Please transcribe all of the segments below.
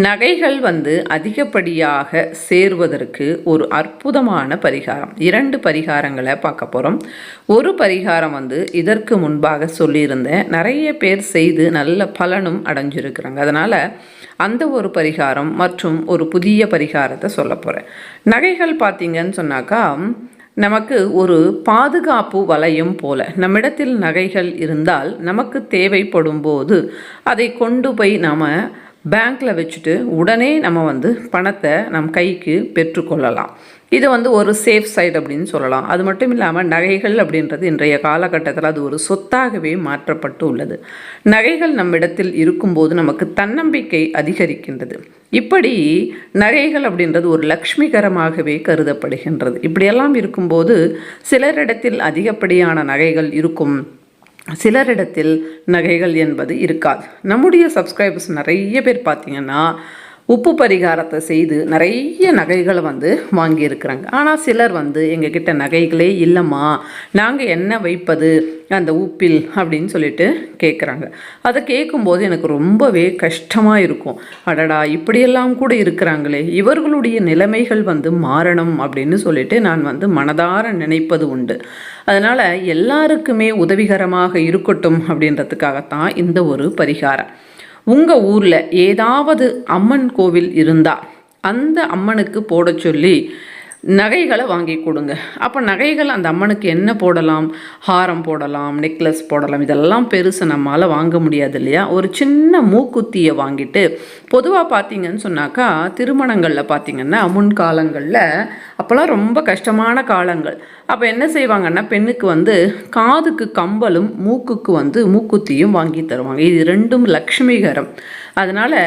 நகைகள் வந்து அதிகப்படியாக சேர்வதற்கு ஒரு அற்புதமான பரிகாரம். இரண்டு பரிகாரங்களை பார்க்க போகிறோம் ஒரு பரிகாரம் வந்து இதற்கு முன்பாக சொல்லியிருந்தேன். நிறைய பேர் செய்து நல்ல பலனும் அடைஞ்சிருக்கிறாங்க. அதனால் அந்த ஒரு பரிகாரம் மற்றும் ஒரு புதிய பரிகாரத்தை சொல்ல போகிறேன் நகைகள் பார்த்தீங்கன்னு சொன்னாக்கா நமக்கு ஒரு பாதுகாப்பு வளையம் போல நம்மிடத்தில் நகைகள் இருந்தால் நமக்கு தேவைப்படும் போது அதை கொண்டு போய் நாம் பேங்க்கில் வச்சுட்டு உடனே நம்ம வந்து பணத்தை நம் கைக்கு பெற்றுக்கொள்ளலாம். இது வந்து ஒரு சேஃப் சைடு அப்படின்னு சொல்லலாம். அது மட்டும் இல்லாமல் நகைகள் அப்படின்றது இன்றைய காலகட்டத்தில் அது ஒரு சொத்தாகவே மாற்றப்பட்டு உள்ளது. நகைகள் நம்மிடத்தில் இருக்கும்போது நமக்கு தன்னம்பிக்கை அதிகரிக்கின்றது. இப்படி நகைகள் அப்படின்றது ஒரு லக்ஷ்மிகரமாகவே கருதப்படுகின்றது. இப்படியெல்லாம் இருக்கும்போது சிலரிடத்தில் அதிகப்படியான நகைகள் இருக்கும். சிலரிடத்தில் நகைகள் என்பது இருக்காது. நம்முடைய சப்ஸ்கிரைபர்ஸ் நிறைய பேர் பார்த்தீங்கன்னா உப்பு பரிகாரத்தை செய்து நிறைய நகைகளை வந்து வாங்கியிருக்கிறாங்க. ஆனால் சிலர் வந்து எங்ககிட்ட நகைகளே இல்லைம்மா நாங்கள் என்ன வைப்பது அந்த உப்பில் அப்படின்னு சொல்லிட்டு கேட்குறாங்க அதை கேட்கும்போது எனக்கு ரொம்பவே கஷ்டமாக இருக்கும். அடடா இப்படியெல்லாம் கூட இருக்கிறாங்களே இவர்களுடைய நிலைமைகள் வந்து மாறணும் அப்படின்னு சொல்லிட்டு நான் வந்து மனதார நினைப்பது உண்டு. அதனால் எல்லாருக்குமே உதவிகரமாக இருக்கட்டும் அப்படின்றதுக்காகத்தான் இந்த ஒரு பரிகாரம். உங்கள் ஊரில் ஏதாவது அம்மன் கோவில் இருந்தால் அந்த அம்மனுக்கு போட சொல்லி நகைகளை வாங்கி கொடுங்க. அப்போ நகைகள் அந்த அம்மனுக்கு என்ன போடலாம்? ஹாரம் போடலாம் நெக்லஸ் போடலாம். இதெல்லாம் பெருசு நம்மளால் வாங்க முடியாது இல்லையா? ஒரு சின்ன மூக்குத்தியை வாங்கிட்டு பொதுவாக பார்த்தீங்கன்னு சொன்னாக்கா திருமணங்களில் பார்த்தீங்கன்னா முன்காலங்களில் அப்போல்லாம் ரொம்ப கஷ்டமான காலங்கள். அப்போ என்ன செய்வாங்கன்னா பெண்ணுக்கு வந்து காதுக்கு கம்பலும் மூக்குக்கு வந்து மூக்குத்தியும் வாங்கி தருவாங்க. இது ரெண்டும் லக்ஷ்மிகரம் அதனால்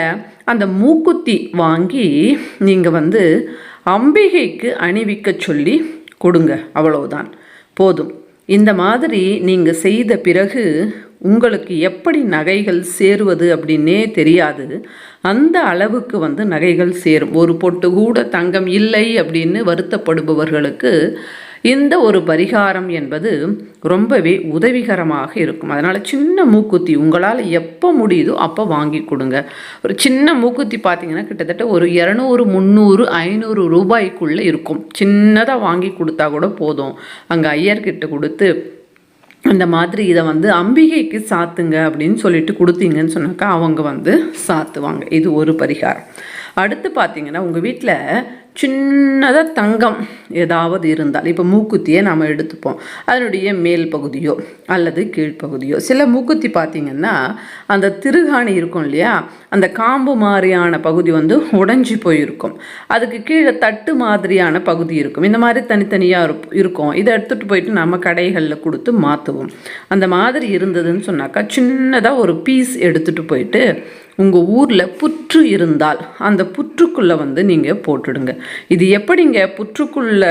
அந்த மூக்குத்தி வாங்கி நீங்கள் வந்து அம்பிகைக்கு அணிவிக்க சொல்லி கொடுங்க அவ்வளவுதான். போதும். இந்த மாதிரி நீங்கள் செய்த பிறகு உங்களுக்கு எப்படி நகைகள் சேருவது அப்படின்னே தெரியாது. அந்த அளவுக்கு வந்து நகைகள் சேரும். ஒரு பொட்டு கூட தங்கம் இல்லை அப்படின்னு வருத்தப்படுபவர்களுக்கு இந்த ஒரு பரிகாரம் என்பது ரொம்பவே உதவிகரமாக இருக்கும். அதனால் சின்ன மூக்குத்தி உங்களால் எப்போ முடியுதோ அப்போ வாங்கி கொடுங்க. ஒரு சின்ன மூக்குத்தி பார்த்தீங்கன்னா கிட்டத்தட்ட ஒரு இரநூறு முந்நூறு ஐநூறு ரூபாய்க்குள்ளே இருக்கும். சின்னதாக வாங்கி கொடுத்தா கூட போதும். அங்கே ஐயர்கிட்ட கொடுத்து அந்த மாதிரி இதை வந்து அம்பிகைக்கு சாத்துங்க அப்படின்னு சொல்லிட்டு கொடுத்தீங்கன்னு சொன்னாக்கா அவங்க வந்து சாத்துவாங்க. இது ஒரு பரிகாரம். அடுத்து பார்த்தீங்கன்னா உங்கள் வீட்டில் சின்னதாக தங்கம் ஏதாவது இருந்தால். இப்போ மூக்குத்தியை நாம் எடுத்துப்போம். அதனுடைய மேல் பகுதியோ அல்லது கீழ்ப்பகுதியோ. சில மூக்குத்தி பார்த்திங்கன்னா அந்த திருகாணி இருக்கும் இல்லையா? அந்த காம்பு மாதிரியான பகுதி வந்து உடஞ்சி போயிருக்கும். அதுக்கு கீழே தட்டு மாதிரியான பகுதி இருக்கும். இந்த மாதிரி தனித்தனியாக இருக்கும். இதை எடுத்துகிட்டு போயிட்டு நம்ம கடைகளில் கொடுத்து மாற்றுவோம் அந்த மாதிரி இருந்ததுன்னு சொன்னாக்கா சின்னதாக ஒரு பீஸ் எடுத்துகிட்டு போயிட்டு உங்கள் ஊரில் புற்று இருந்தால் அந்த புற்றுக்குள்ளே வந்து நீங்கள் போட்டுடுங்க. இது எப்படிங்க புற்றுக்குள்ளே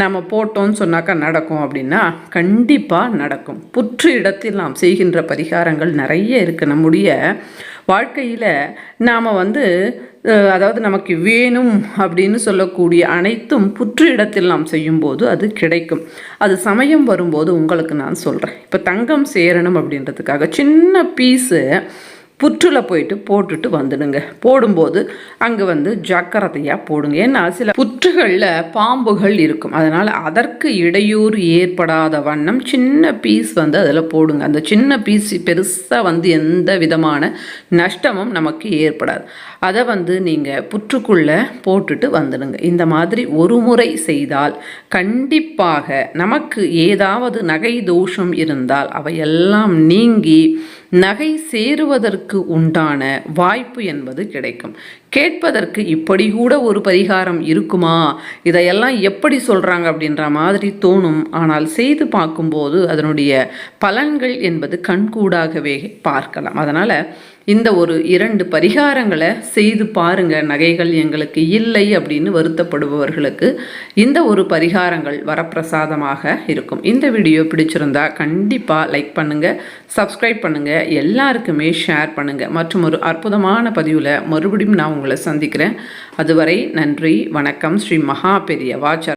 நம்ம போட்டோம்னு சொன்னாக்கா நடக்கும் அப்படின்னா கண்டிப்பாக நடக்கும். புற்று இடத்தில் நாம் செய்கின்ற பரிகாரங்கள் நிறைய இருக்குது நம்முடைய வாழ்க்கையில் நாம் வந்து அதாவது நமக்கு வேணும் அப்படின்னு சொல்லக்கூடிய அனைத்தும் புற்று இடத்தில் நாம் செய்யும்போது அது கிடைக்கும். அது சமயம் வரும்போது உங்களுக்கு நான் சொல்கிறேன் இப்போ தங்கம் சேரணும் அப்படின்றதுக்காக சின்ன பீஸு புற்றுல போயிட்டு போட்டுட்டு வந்துடுங்க. போடும்போது அங்கே வந்து ஜாக்கிரதையாக போடுங்க. ஏன்னா சில புற்றுகளில் பாம்புகள் இருக்கும். அதனால் அதற்கு இடையூறு ஏற்படாத வண்ணம் சின்ன பீஸ் வந்து அதில் போடுங்க. அந்த சின்ன பீஸ் பெருசாக வந்து எந்த விதமான நஷ்டமும் நமக்கு ஏற்படாது. அதை வந்து நீங்கள் புற்றுக்குள்ளே போட்டுட்டு வந்துடுங்க. இந்த மாதிரி ஒரு முறை செய்தால் கண்டிப்பாக நமக்கு ஏதாவது நகை தோஷம் இருந்தால் அவையெல்லாம் நீங்கி நகை சேருவதற்கு உண்டான வாய்ப்பு என்பது கிடைக்கும். கேட்பதற்கு இப்படி கூட ஒரு பரிகாரம் இருக்குமா? இதையெல்லாம் எப்படி சொல்கிறாங்க அப்படின்ற மாதிரி தோணும். ஆனால் செய்து பார்க்கும்போது அதனுடைய பலன்கள் என்பது கண்கூடாகவே பார்க்கலாம். அதனால் இந்த ஒரு இரண்டு பரிகாரங்களை செய்து பாருங்க. நகைகள் எங்களுக்கு இல்லை அப்படின்னு வருத்தப்படுபவர்களுக்கு இந்த ஒரு பரிகாரங்கள் வரப்பிரசாதமாக இருக்கும். இந்த வீடியோ பிடிச்சிருந்தா கண்டிப்பாக லைக் பண்ணுங்கள் சப்ஸ்கிரைப் பண்ணுங்கள் எல்லாருக்குமே ஷேர் பண்ணுங்கள் மற்றும் ஒரு அற்புதமான பதிவில் மறுபடியும் நான் உங்களை சந்திக்கிறேன். அதுவரை நன்றி வணக்கம். ஸ்ரீ மகா பெரியவா